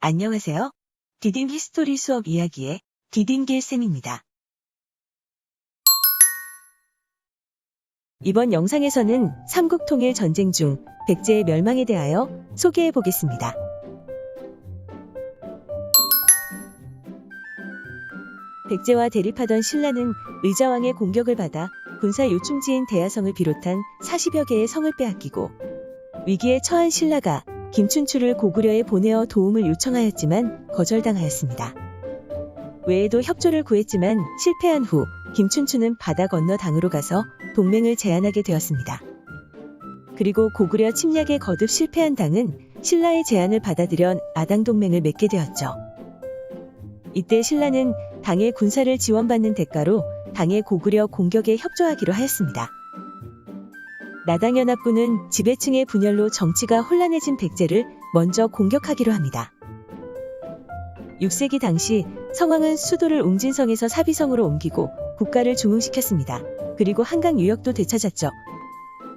안녕하세요. 디딤 히스토리 수업 이야기의 디딤길 쌤입니다. 이번 영상에서는 삼국통일 전쟁 중 백제의 멸망에 대하여 소개해 보겠습니다. 백제와 대립하던 신라는 의자왕의 공격을 받아 군사 요충지인 대야성을 비롯한 40여 개의 성을 빼앗기고 위기에 처한 신라가 김춘추를 고구려에 보내어 도움을 요청하였지만 거절당하였습니다. 외에도 협조를 구했지만 실패한 후 김춘추는 바다 건너 당으로 가서 동맹을 제안하게 되었습니다. 그리고 고구려 침략에 거듭 실패한 당은 신라의 제안을 받아들여 아당 동맹을 맺게 되었죠. 이때 신라는 당의 군사를 지원받는 대가로 당의 고구려 공격에 협조하기로 하였습니다. 나당연합군은 지배층의 분열로 정치가 혼란해진 백제를 먼저 공격하기로 합니다. 6세기 당시 성왕은 수도를 웅진성에서 사비성으로 옮기고 국가를 중흥시켰습니다. 그리고 한강 유역도 되찾았죠.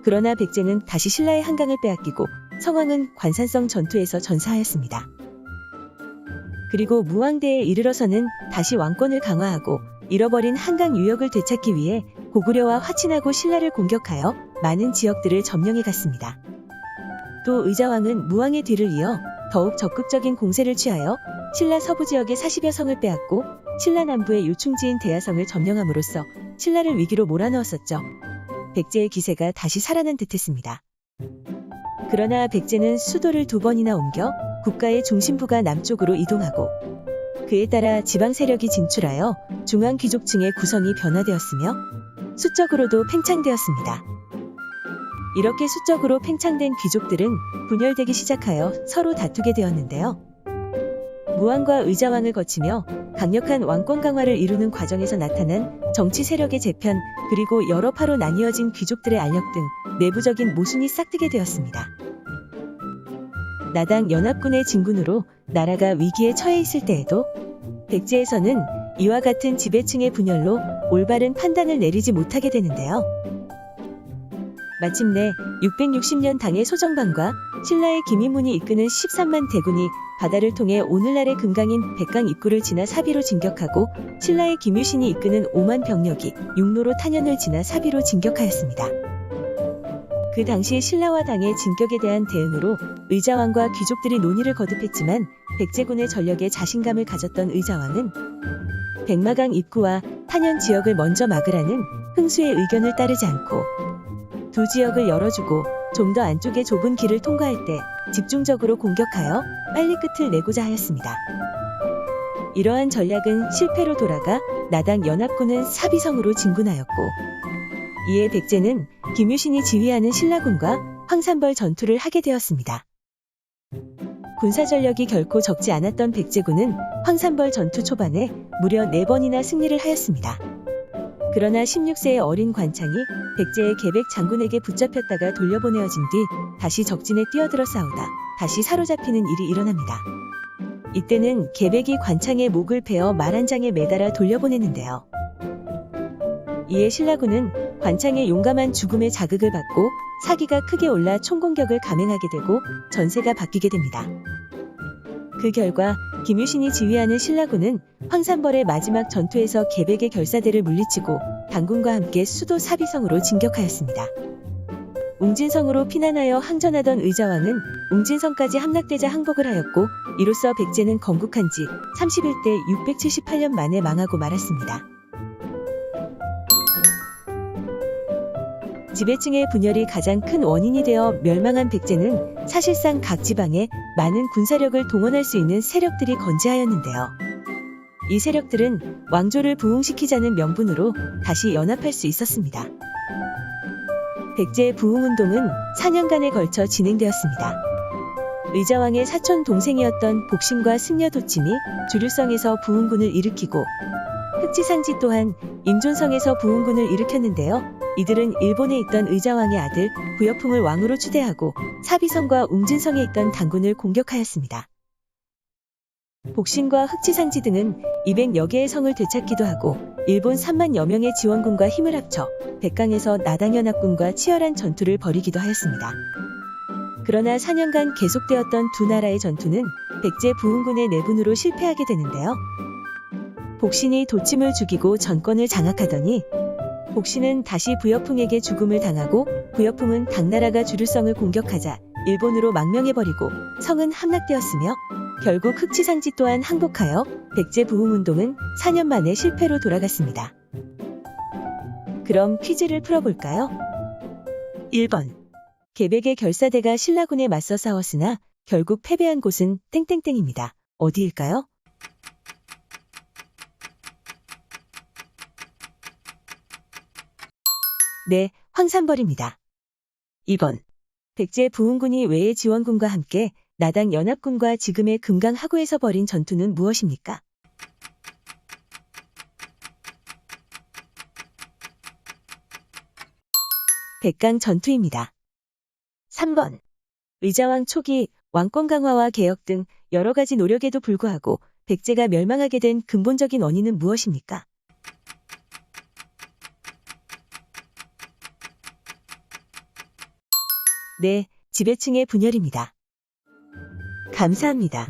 그러나 백제는 다시 신라의 한강을 빼앗기고 성왕은 관산성 전투에서 전사하였습니다. 그리고 무왕대에 이르러서는 다시 왕권을 강화하고 잃어버린 한강 유역을 되찾기 위해 고구려와 화친하고 신라를 공격하여 많은 지역들을 점령해 갔습니다. 또 의자왕은 무왕의 뒤를 이어 더욱 적극적인 공세를 취하여 신라 서부 지역의 40여 성을 빼앗고 신라 남부의 요충지인 대야성을 점령함으로써 신라를 위기로 몰아넣었었죠. 백제의 기세가 다시 살아난 듯했습니다. 그러나 백제는 수도를 두 번이나 옮겨 국가의 중심부가 남쪽으로 이동하고 그에 따라 지방 세력이 진출하여 중앙 귀족층의 구성이 변화되었으며 수적으로도 팽창되었습니다. 이렇게 수적으로 팽창된 귀족들은 분열되기 시작하여 서로 다투게 되었는데요. 무왕과 의자왕을 거치며 강력한 왕권 강화를 이루는 과정에서 나타난 정치 세력의 재편 그리고 여러 파로 나뉘어진 귀족들의 알력 등 내부적인 모순이 싹트게 되었습니다. 나당 연합군의 진군으로 나라가 위기에 처해 있을 때에도 백제에서는 이와 같은 지배층의 분열로 올바른 판단을 내리지 못하게 되는데요. 마침내 660년 당의 소정방과 신라의 김인문이 이끄는 13만 대군이 바다를 통해 오늘날의 금강인 백강 입구를 지나 사비로 진격하고 신라의 김유신이 이끄는 5만 병력이 육로로 탄현을 지나 사비로 진격하였습니다. 그 당시 신라와 당의 진격에 대한 대응으로 의자왕과 귀족들이 논의를 거듭했지만 백제군의 전력에 자신감을 가졌던 의자왕은 백마강 입구와 탄현 지역을 먼저 막으라는 흥수의 의견을 따르지 않고 두 지역을 열어주고 좀 더 안쪽의 좁은 길을 통과할 때 집중적으로 공격하여 빨리 끝을 내고자 하였습니다. 이러한 전략은 실패로 돌아가 나당 연합군은 사비성으로 진군하였고 이에 백제는 김유신이 지휘하는 신라군과 황산벌 전투를 하게 되었습니다. 군사 전력이 결코 적지 않았던 백제군은 황산벌 전투 초반에 무려 4번이나 승리를 하였습니다. 그러나 16세의 어린 관창이 백제의 계백 장군에게 붙잡혔다가 돌려보내어진 뒤 다시 적진에 뛰어들어 싸우다 다시 사로잡히는 일이 일어납니다. 이때는 계백이 관창의 목을 베어 말한 장에 매달아 돌려보내는데요. 이에 신라군은 관창의 용감한 죽음의 자극을 받고 사기가 크게 올라 총공격을 감행하게 되고 전세가 바뀌게 됩니다. 그 결과 김유신이 지휘하는 신라군은 황산벌의 마지막 전투에서 계백의 결사대를 물리치고 당군과 함께 수도 사비성으로 진격하였습니다. 웅진성으로 피난하여 항전하던 의자왕은 웅진성까지 함락되자 항복을 하였고 이로써 백제는 건국한 지 31대 678년 만에 망하고 말았습니다. 지배층의 분열이 가장 큰 원인이 되어 멸망한 백제는 사실상 각 지방에 많은 군사력을 동원할 수 있는 세력들이 건재하였는데요. 이 세력들은 왕조를 부흥시키자는 명분으로 다시 연합할 수 있었습니다. 백제의 부흥운동은 4년간에 걸쳐 진행되었습니다. 의자왕의 사촌 동생이었던 복신과 승려도침이 주류성에서 부흥군을 일으키고 흑지상지 또한 임존성에서 부흥군을 일으켰는데요. 이들은 일본에 있던 의자왕의 아들 부여풍을 왕으로 추대하고 사비성과 웅진성에 있던 당군을 공격하였습니다. 복신과 흑지상지 등은 200여 개의 성을 되찾기도 하고 일본 3만여 명의 지원군과 힘을 합쳐 백강에서 나당연합군과 치열한 전투를 벌이기도 하였습니다. 그러나 4년간 계속되었던 두 나라의 전투는 백제 부흥군의 내분으로 실패하게 되는데요. 복신이 도침을 죽이고 전권을 장악하더니 복신은 다시 부여풍에게 죽음을 당하고 부여풍은 당나라가 주류성을 공격하자 일본으로 망명해버리고 성은 함락되었으며 결국 흑치상지 또한 항복하여 백제 부흥운동은 4년 만에 실패로 돌아갔습니다. 그럼 퀴즈를 풀어볼까요? 1번. 계백의 결사대가 신라군에 맞서 싸웠으나 결국 패배한 곳은 땡땡땡입니다. 어디일까요? 네, 황산벌입니다. 2번. 백제 부흥군이 외의 지원군과 함께 나당 연합군과 지금의 금강 하구에서 벌인 전투는 무엇입니까? 백강 전투입니다. 3번. 의자왕 초기 왕권 강화와 개혁 등 여러 가지 노력에도 불구하고 백제가 멸망하게 된 근본적인 원인은 무엇입니까? 네, 지배층의 분열입니다. 감사합니다.